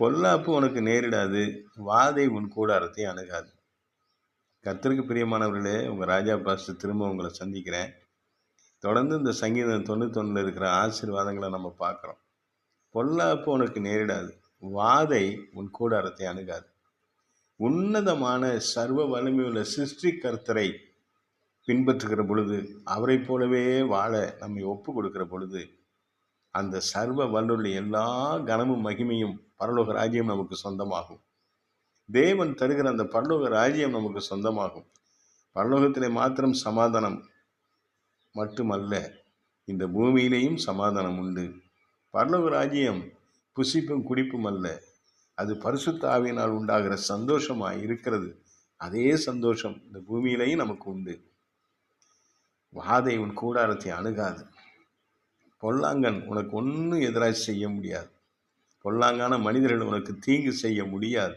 பொல்லாப்பு உனக்கு நேரிடாது வாதை உன் கூடாரத்தை அணுகாது. கத்திற்கு பிரியமானவர்களே உங்கள் ராஜா பாஸ்டர் திரும்ப உங்களை சந்திக்கிறேன். தொடர்ந்து இந்த சங்கீதம் தொண்ணூத்தொன்னில் இருக்கிற ஆசீர்வாதங்களை நம்ம பார்க்குறோம். பொல்லாப்பு உனக்கு நேரிடாது வாதை உன் கூடாரத்தை அணுகாது. உன்னதமான சர்வ வலிமையுள்ள சிருஷ்டி கர்த்தரை பின்பற்றுகிற பொழுது அவரைப் போலவே வாழ நம்மை ஒப்பு கொடுக்கிற பொழுது அந்த சர்வ வல்லுள்ள எல்லா கனமும் மகிமையும் பரலோக ராஜ்யம் நமக்கு சொந்தமாகும். தேவன் தருகிற அந்த பரலோக ராஜ்யம் நமக்கு சொந்தமாகும். பரலோகத்திலே மாத்திரம் சமாதானம் மட்டுமல்ல இந்த பூமியிலேயும் சமாதானம் உண்டு. பரலோக ராஜ்யம் புசிப்பும் குடிப்பும் அல்ல அது பரிசுத்தாவினால் உண்டாகிற சந்தோஷமாக இருக்கிறது. அதே சந்தோஷம் இந்த பூமியிலையும் நமக்கு உண்டு. வாதை உன் கூடாரத்தை அணுகாது. பொல்லாங்கன் உனக்கு ஒன்றும் எதிராக செய்ய முடியாது. பொல்லாங்கான மனிதர்கள் உனக்கு தீங்கு செய்ய முடியாது.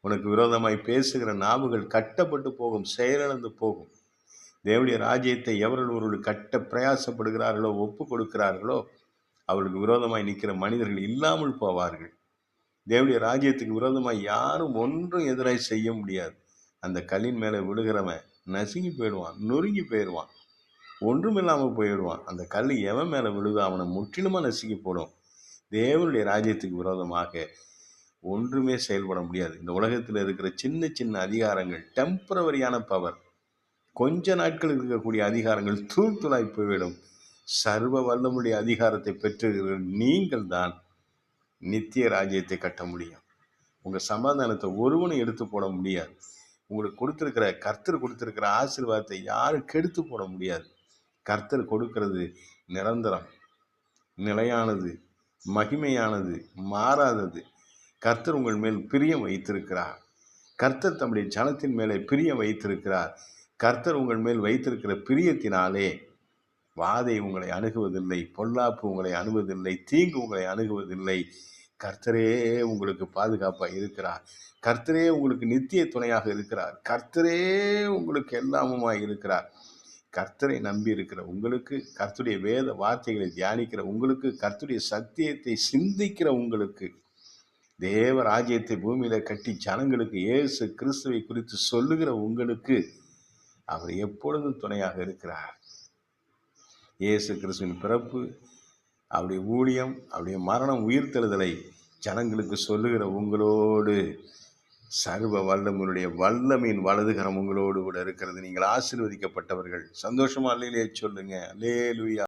உனக்கு விரோதமாய் பேசுகிற நாவுகள் கட்டப்பட்டு போகும் செயலிழந்து போகும். தேவடைய ராஜ்யத்தை எவர்கள் ஒருவர்கள் கட்ட பிரயாசப்படுகிறார்களோ ஒப்பு கொடுக்கிறார்களோ அவர்களுக்கு விரோதமாய் நிற்கிற மனிதர்கள் இல்லாமல் போவார்கள். தேவடைய ராஜ்யத்துக்கு விரோதமாய் யாரும் ஒன்றும் எதிராக செய்ய முடியாது. அந்த கல்லின் மேலே விழுகிறவன் நசுங்கி போயிடுவான் நொறுங்கி போயிடுவான். ஒன்றுமில்லாமல் போயிடுவான். அந்த கல் எவன் மேலே விழுதோ அவனை முற்றிலுமாக நசுக்கி போடும். தேவனுடைய ராஜ்யத்துக்கு விரோதமாக ஒன்றுமே செயல்பட முடியாது. இந்த உலகத்தில் இருக்கிற சின்ன சின்ன அதிகாரங்கள் டெம்பரவரியான பவர் கொஞ்ச நாட்கள் இருக்கக்கூடிய அதிகாரங்கள் தூள் துளாய் போய்விடும். சர்வ வல்லமுடைய அதிகாரத்தை பெற்றிருக்கிற நீங்கள் தான் நித்திய ராஜ்யத்தை கட்ட முடியும். உங்கள் சமாதானத்தை ஒருவனும் எடுத்து போட முடியாது. உங்களுக்கு கொடுத்துருக்கிற கர்த்தர் கொடுத்துருக்கிற ஆசீர்வாதத்தை யாரும் கெடுத்து போட முடியாது. கர்த்தர் கொடுக்கிறது நிரந்தரம். நிலையானது மகிமையானது மாறாதது. கர்த்தர் உங்கள் மேல் பிரியம் வைத்திருக்கிறார். கர்த்தர் தம்முடைய ஜனத்தின் மேலே பிரியம் வைத்திருக்கிறார். கர்த்தர் உங்கள் மேல் வைத்திருக்கிற பிரியத்தினாலே வாதை உங்களை அணுகுவதில்லை பொல்லாப்பு உங்களை அணுகுவதில்லை தீங்கு உங்களை அணுகுவதில்லை. கர்த்தரே உங்களுக்கு பாதுகாப்பாக இருக்கிறார். கர்த்தரே உங்களுக்கு நித்திய துணையாக இருக்கிறார். கர்த்தரே உங்களுக்கு எல்லாமுமாய் இருக்கிறார். கர்த்தரை நம்பி இருக்கிற உங்களுக்கு கர்த்துடைய வேத வார்த்தைகளை தியானிக்கிற உங்களுக்கு கர்த்துடைய சத்தியத்தை சிந்திக்கிற உங்களுக்கு தேவ ராஜ்யத்தை பூமியில கட்டி ஜனங்களுக்கு இயேசு கிறிஸ்துவை குறித்து சொல்லுகிற உங்களுக்கு அவர் எப்பொழுதும் துணையாக இருக்கிறார். இயேசு கிறிஸ்துவின் பிறப்பு அவருடைய ஊழியம் அவருடைய மரணம் உயிர்த்தெழுதலை ஜனங்களுக்கு சொல்லுகிற உங்களோடு சர்வ வல்லமுடைய வல்லமையின் வலதுகரம் உங்களோடு கூட இருக்கிறது. நீங்கள் ஆசிர்வதிக்கப்பட்டவர்கள். சந்தோஷமா அல்லையிலே சொல்லுங்க. லே